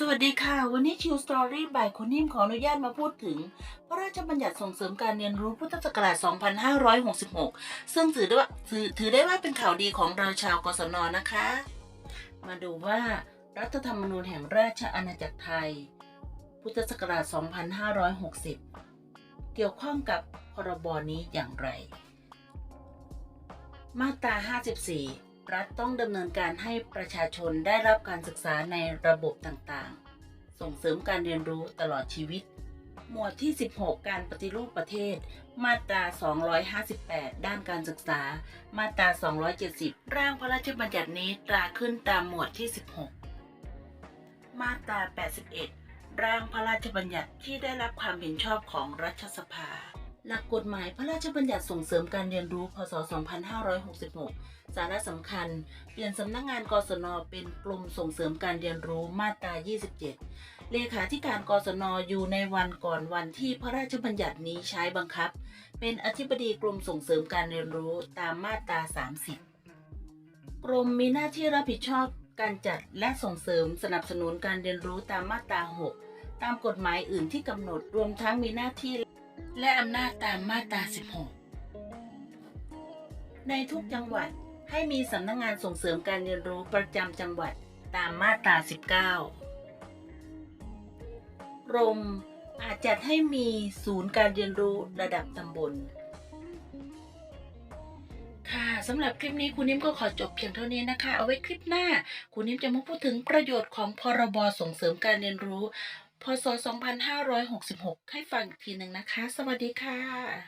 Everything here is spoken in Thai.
สวัสดีค่ะ วันนี้ชิวสตอรี่บ่ายคนนิ่มขออนุญาตมาพูดถึง พระราชบัญญัติส่งเสริมการเรียนรู้พุทธศักราช 2566 ซึ่งถือได้ว่าถือถือได้ว่าเป็นข่าวดีของเราชาวกศนนะคะ มาดูว่ารัฐธรรมนูญแห่งราชอาณาจักรไทย พุทธศักราช 2560 เกี่ยวข้องกับพรบนี้อย่างไร มาตรา 54 รัฐต้องดำเนินการให้ประชาชนได้รับการศึกษาในระบบต่างๆ ส่งเสริมการเรียนรู้ตลอดชีวิต หมวดที่ 16 การปฏิรูปประเทศ มาตรา 258 ด้านการศึกษา มาตรา 270 ร่างพระราชบัญญัตินี้ตราขึ้นตามหมวดที่ 16 มาตรา 81 ร่างพระราชบัญญัติที่ได้รับความเห็นชอบของรัฐสภา หลักกฎหมายพระราชบัญญัติส่งเสริมการเรียนรู้ พศ 2566 สาระสำคัญ เปลี่ยนสำนักงงานกศน เป็นกลุ่มส่งเสริมการเรียนรู้ มาตรา 27 เลขาธิการกศน อยู่ในวันก่อนวันที่พระราชบัญญัตินี้ใช้บังคับ เป็นอธิบดีกรมส่งเสริมการเรียนรู้ตามมาตรา 30 กรมมีหน้าที่รับผิดชอบการจัดและส่งเสริมสนับสนุนการเรียนรู้ตามมาตรา 6 ตามกฎหมายอื่นที่กำหนด รวมทั้งมีหน้าที่ และอำนาจตามมาตรา 16 ในทุกจังหวัดให้มีสำนักงงานส่งเสริมการเรียนรู้ประจำจังหวัดตามมาตรา 19 กรมอาจจัดให้มีศูนย์การเรียนรู้ระดับตำบล ค่ะสำหรับคลิปนี้คุณนิ่มก็ขอจบเพียงเท่านี้นะคะ เอาไว้คลิปหน้า คุณนิ่มจะมาพูดถึงประโยชน์ของพรบส่งเสริมการเรียนรู้ พศ 2566 ให้ฟังอีกทีหนึ่งนะคะ สวัสดีค่ะ